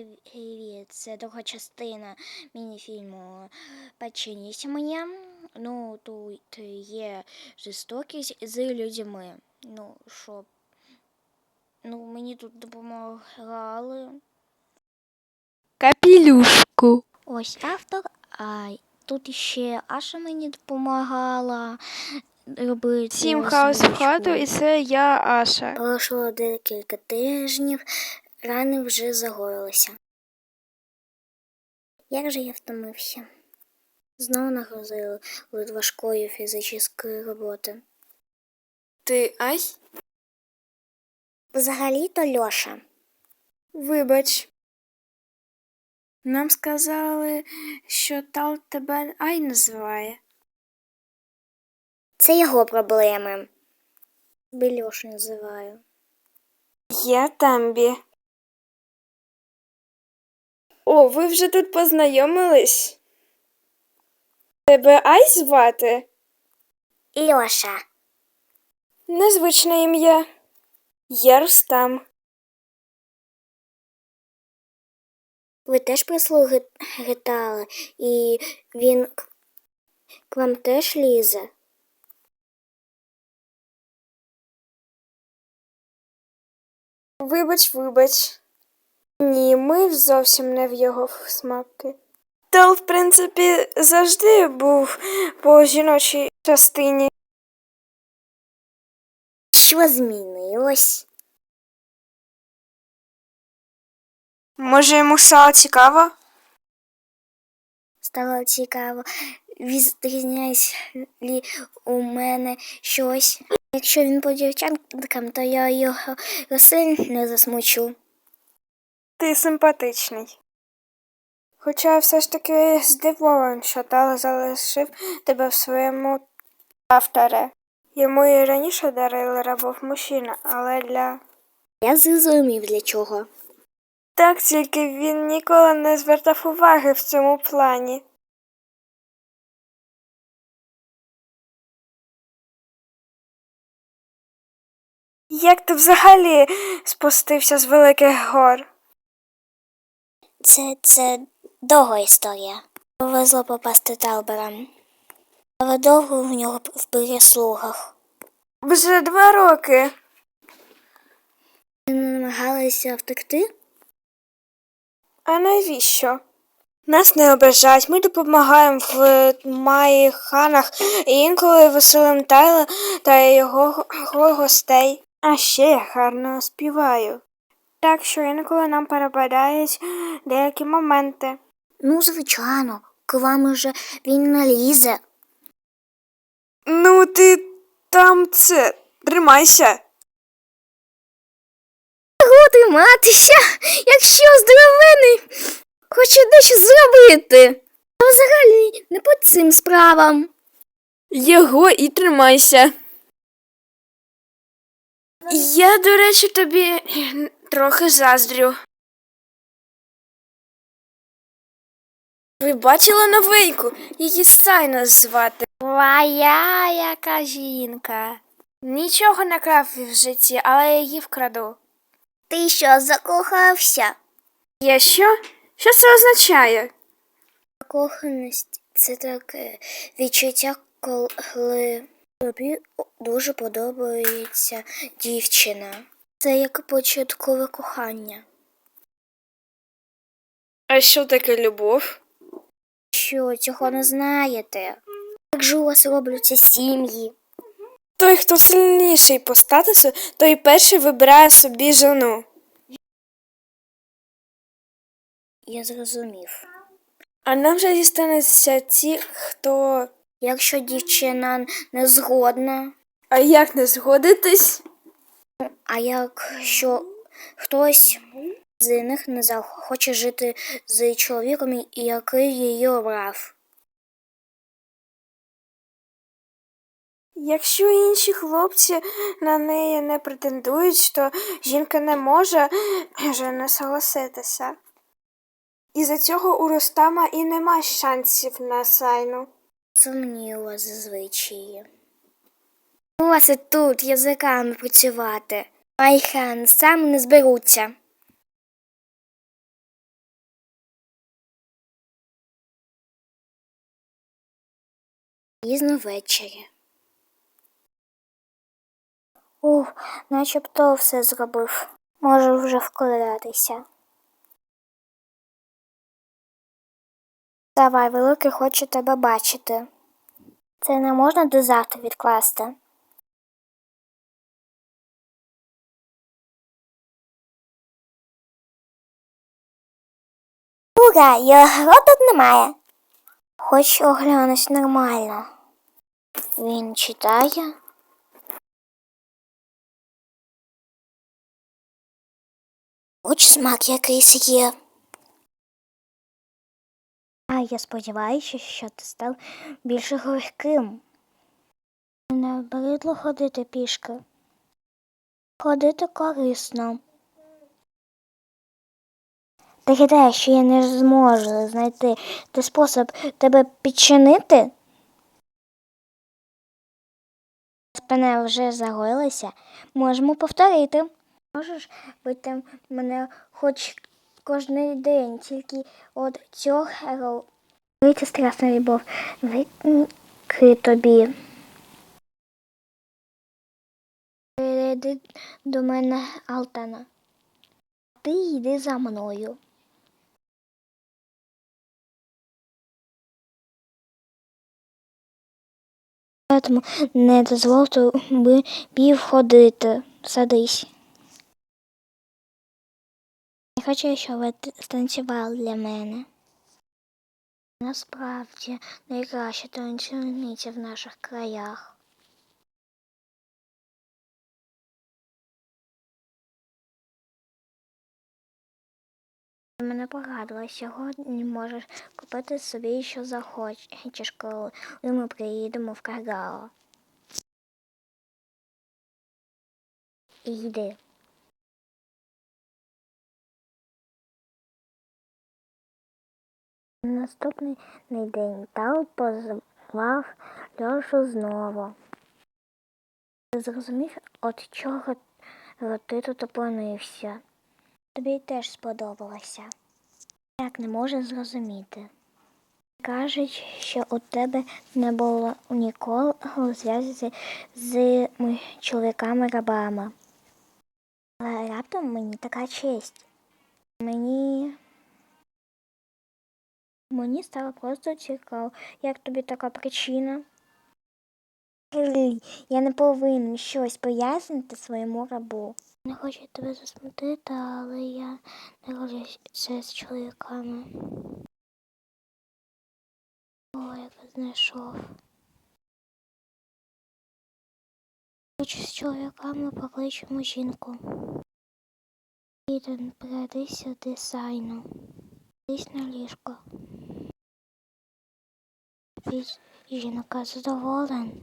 Привіт, це друга частина міні-фільму Печеніся моє. Ну, тут є жорстокість з людьми. Ну, щоб. Ну, мені тут допомагали. Капілюшку. Ось автор, а тут ще Аша мені допомагала робити. Всім хаос в хату, і це я Аша. Пройшло декілька тижнів, рани вже загоїлися. Як же я втомився? Знову нагрузили від важкої фізичної роботи. Ти Ась? Взагалі-то Льоша. Вибач. Нам сказали, що Тал тебе Ай називає. Це його проблеми. Би Льошу називаю. Я Тамбі. О, ви вже тут познайомились? Тебе Ай звати? Льоша. Незвичне ім'я. Я Рустам. Ви теж прислуги гитали, і він к к вам теж лізе. Вибач, вибач. Ні, ми зовсім не в його смаки. Тал, в принципі, завжди був по жіночій частині. Що змінилось? Може, йому стало цікаво? Стало цікаво, відрізняється лі у мене щось. Якщо він по дівчаткам, то я його сильно засмучу. Ти симпатичний. Хоча все ж таки здивований, що Тал залишив тебе в своєму авторе. Йому і раніше дарили рабов мужчина, але для. Я зрозумів для чого. Так тільки він ніколи не звертав уваги в цьому плані. Як ти взагалі спустився з великих гор? Це, це довга історія. Повезло попасти Талберам. Але довго в нього в переслугах. Вже два роки. Вони намагалися втекти? А навіщо? Нас не ображають, ми допомагаємо в Маї ханах і інколи веселим Тайла та його гостей. А ще я гарно співаю. Так що інколи нам перепадають деякі моменти. Ну, звичайно, к вам уже він налізе. Ну, ти там це, тримайся. Триматися, якщо здоровений хоче дещо зробити. А взагалі не по цим справам. Його і тримайся. Я, до речі, тобі трохи заздрю. Ви бачили новеньку? Її Сайна звати. Твоя яка жінка. Нічого не крав в житті, але я її вкраду. Ти що, закохався? Я що? Що це означає? Закоханість це таке відчуття, коли тобі дуже подобається дівчина. Це як початкове кохання. А що таке любов? Що, цього не знаєте? Як же у вас робляться сім'ї? Той, хто сильніший по статусу, той перший вибирає собі жону. Я зрозумів. А нам же дістануться ті, хто. Якщо дівчина не згодна, А як не згодитись? А якщо хтось з них не захоче жити з чоловіком, який її обрав. Якщо інші хлопці на неї не претендують, то жінка не може вже не согласитися. І за цього у Рустама і нема шансів на сайну. Сумніла зазвичай. Мусить тут язиками працювати. Майхан сам не зберуться. Пізно ввечері. Ух, начебто все зробив. Можу вже вкладатися. Давай, великий, хочу тебе бачити. Це не можна до завтра відкласти. Ура, його тут немає. Хоч оглянусь нормально. Він читає. Хоч смак якийсь є. А я сподіваюся, що ти став більш легким. Не обридло ходити пішки. Ходити корисно. Ти гадаєш, що я не зможу знайти той спосіб тебе підчинити? Спина вже загоїлася. Можемо повторити. Можеш бити мене хоч кожен день, тільки от цього Вийти страсна любов. Вики тобі. Перейди до мене, Алтана. Ти йди за мною. Тому не дозволь тобі пів ходити. Садись. Я хочу, щоб ви станцювали для мене. Насправді найкраща танцівниця в наших краях. Мене порадила, сьогодні можеш купити собі, що захочеш, коли ми приїдемо в Каргао. Йди. Наступний день Тал позвав Льошу знову. Ти зрозумів, от чого ти тут опинився? Тобі теж сподобалося. Як не може зрозуміти. Кажуть, що у тебе не було ніколи зв'язку з чоловіками-рабами. Але раптом мені така честь. Мені Мені стало просто цікаво, як тобі така причина. Я не повинен щось пояснити своєму рабу. Не хочу тебе засмутити, але я не роблю це з чоловіками. О, як знайшов. Хоч з чоловіками покличемо жінку. Іден, прийди сюди сайну. Десь на ліжко. Жінка задоволен.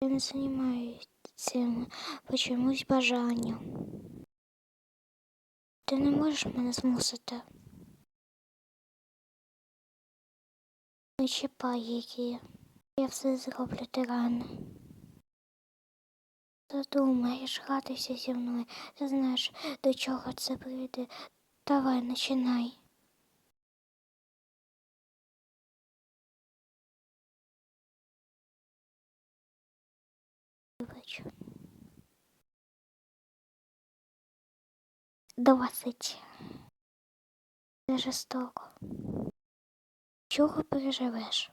Не займаюся цим по чомусь бажанню. Ти не можеш мене змусити. Не чіпай її. Я все зроблю тирани. Задумаєш гратися зі мною. Ти знаєш, до чого це прийде. Давай, починай. Досить. Жорстоко. Чого переживеш?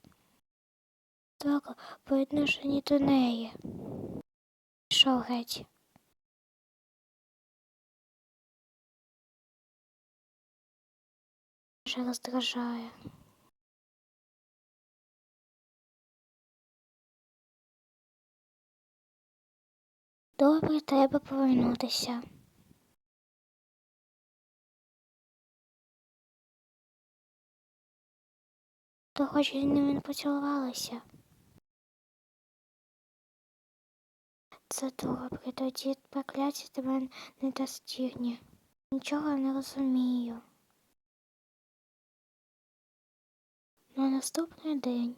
Жорстоко по відношенню до неї. Пішов геть. Вже роздражає. Добре, треба повернутися. То хоч з ними поцілувалася. Це добре, тоді прокляття тебе не достигне. Нічого не розумію. На наступний день.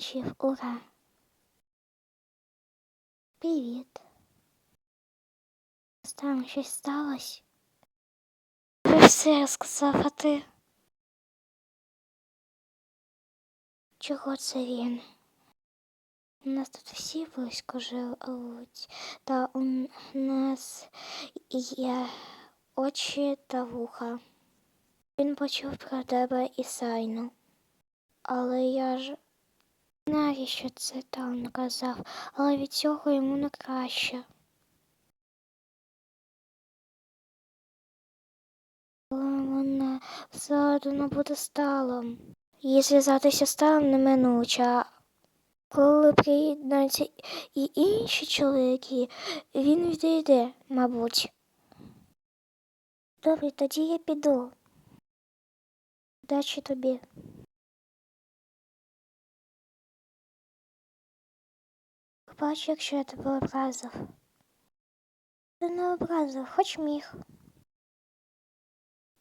Чів, ура. Привіт. Там щось сталося? Ви все розказав, а ти? Чого це? У нас тут всі близько живуть, та у нас є очі та вуха. Він почув про тебе і Сайну. Але я ж знаю, що це там казав, але від цього йому не краще. Вона все одно буде сталом. Їй зв'язатися сталом неминуче. Коли приєднаються і інші чоловіки, він відійде, мабуть. Добре, тоді я піду. Удачі тобі. Бач, якщо я тебе образив. Ти не образив, хоч міг.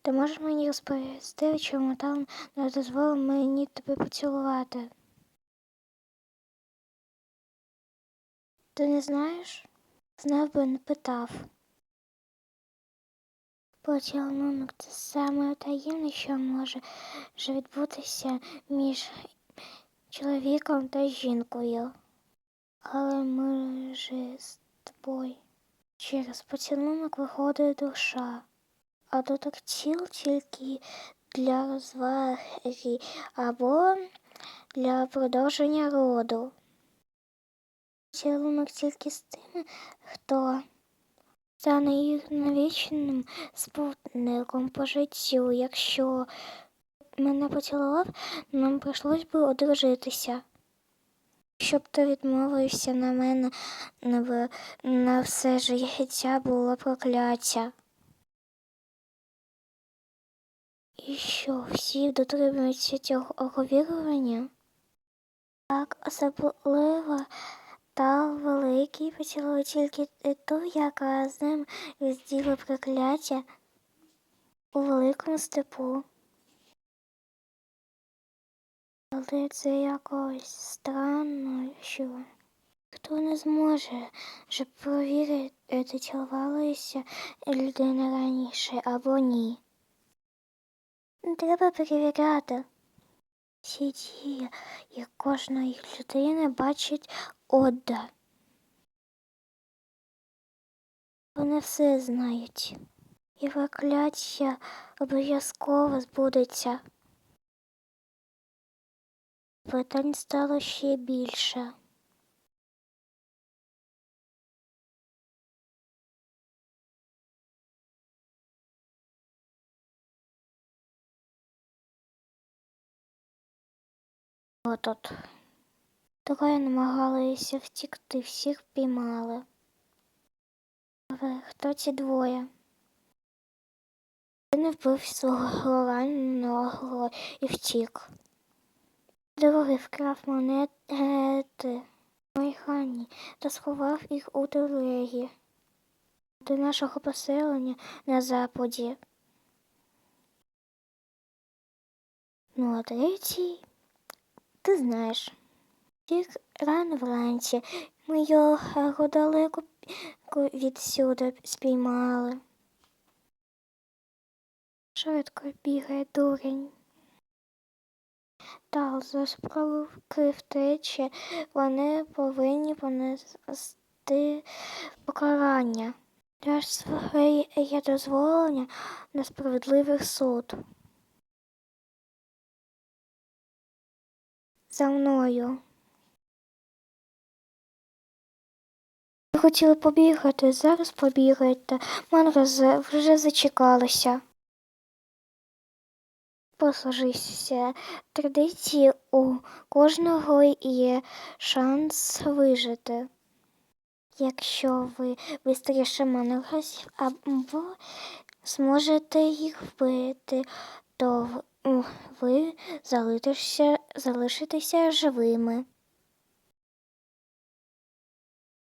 Ти можеш мені розповісти, чому там не дозволив мені тебе поцілувати? Ти не знаєш? Знав би, не питав. Поцілунок це саме таємне, що може відбутися між чоловіком та жінкою. Але ми ж з тобою. Через поцілунок виходить душа, а дотик тіл тільки для розваги або для продовження роду. Поцілунок тільки з тим, хто стане їх навічним спутником по життю. Якщо мене поцілував, нам прийшлось би одружитися. Щоб ти відмовився на мене на, на все життя було прокляття. І що, всі дотримуються цього оговірування? Так, особливо та великий поцілує тільки ту, яка з ним розділа прокляття у великому степу. Але це якось странно, що хто не зможе вже провірити, цілувалася людина раніше або ні. Треба перевіряти. Всі дії, як кожної людини бачить Одда. Вони все знають. І прокляття обов'язково збудеться. Питань стало ще більше. Отут. Троє намагалися втікти, всіх піймали. Але хто ці двоє? Він вбив свого раненого і втік. Другий вкрав монети Майхані та сховав їх у телегі до нашого поселення на западі. Ну, а третій, ти знаєш, втік рано вранці. Ми його далеко відсюди спіймали. Швидко бігає дурень. Та за справки втечі вони повинні понести покарання. Даш своє дозволення на справедливий суд. За мною. Хотіли побігати, зараз побігайте. Манра вже зачекалася. Послужися традиції у кожного є шанс вижити. Якщо ви вистріше манросів або зможете їх вбити, то ви залишитеся, залишитеся живими.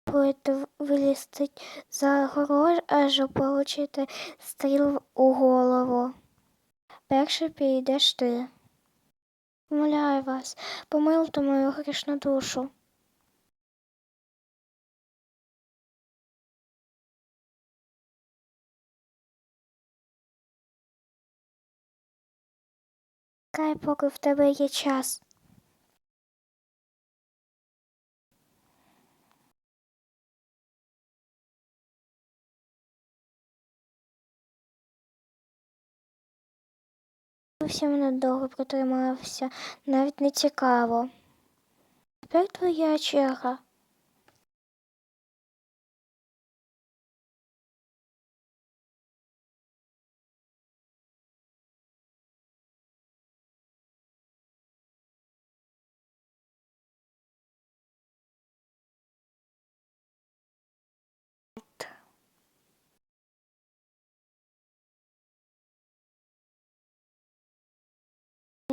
Будете вилізти за горож, аж получите стріл у голову. Перше підеш ти. Умоляю вас, помилуйте мою грішну душу. Кай, поки в тебе є час. Зовсім недовго протримався, навіть не цікаво. Тепер твоя черга.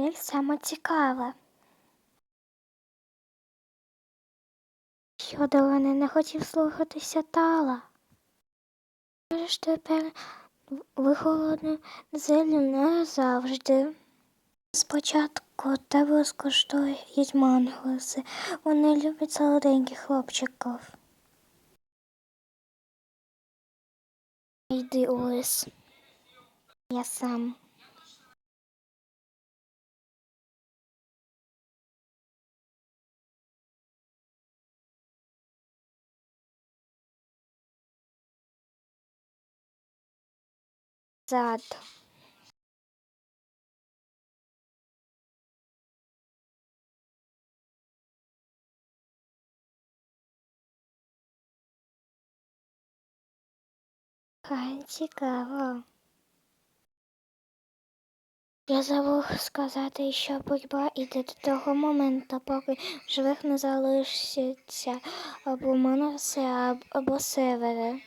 Як саме цікаве. Що до мене не хотів слухатися тала. Можеш тепер ви холодну зелю не завжди. Спочатку тебе скуштують манголоси. Вони люблять солоденьких хлопчиків. Йди у. Я сам. Зад. Хай цікаво. Я забув сказати, що боротьба йде до того моменту, поки живих не залишиться або Моноси, або севери.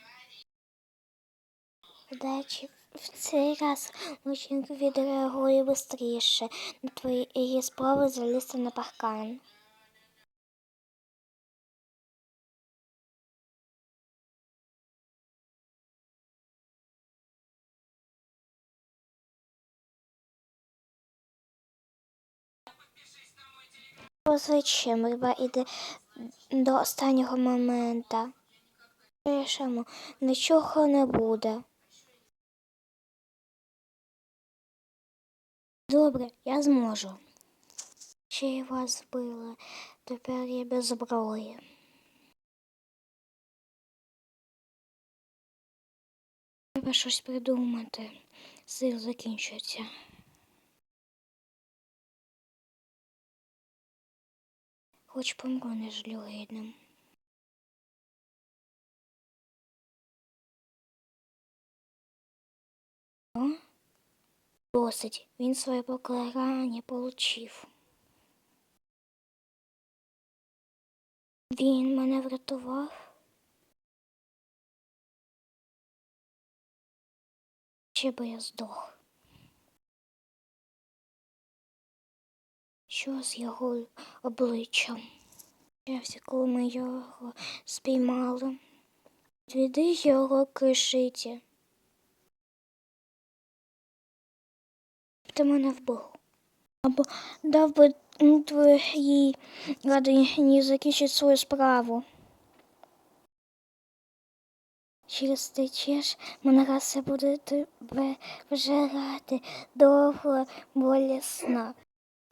Удачі в цей раз лучник відреагує швидше на твої спроби залізти на паркан. Позичим, боротьба йде до останнього моменту. Пишемо, нічого не буде. Добре, я зможу. Ще й вас збили. Тепер я без зброї. Треба щось придумати. Сил закінчується. Хоч помру не жалюгідним. О? Досить. Він своє покарання получив. Він мене врятував. Ще би я здох. Що з його обличчям? Чався, коли ми його спіймали. Відвіди його кишиті. Ти мене вбив. Або дав би твоїй родині закінчити свою справу. Через течеш, мене раса буде тебе вжирати довго, болісно.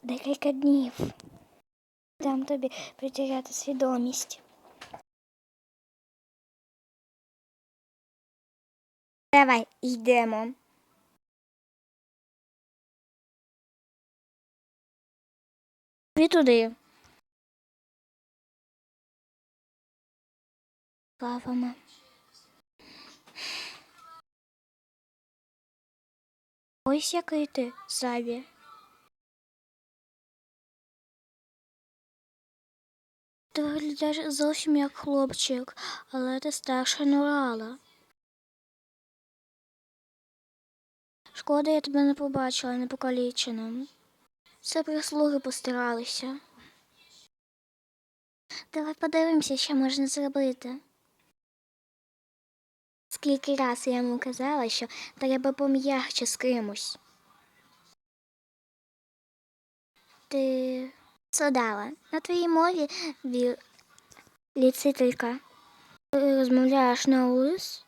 Декілька днів. Дам тобі потеряти свідомість. Давай, йдемо. І туди. Кавами. Ось який ти, Саві. Ти виглядаєш зовсім як хлопчик, але ти старша Нурала. Шкода, я тебе не побачила непокаліченим. Це прислуги постаралися. Давай подивимося, що можна зробити. Скільки раз я йому казала, що треба пом'ягче з кимось. Ти Содала, на твоїй мові ві... ліцителька. Ти розмовляєш на улис?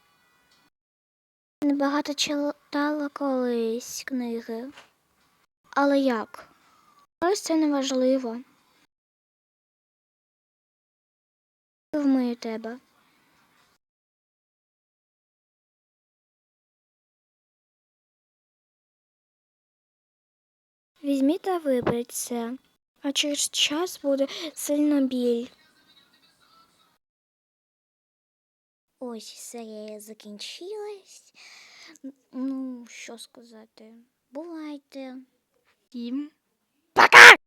Небагато читала колись книги. Але як? Ось це неважливо. Вмию тебе. Візьміть та випийте це, а через час буде сильно біль. Ось серія закінчилась. Ну, що сказати. Бувайте. Всім টাকা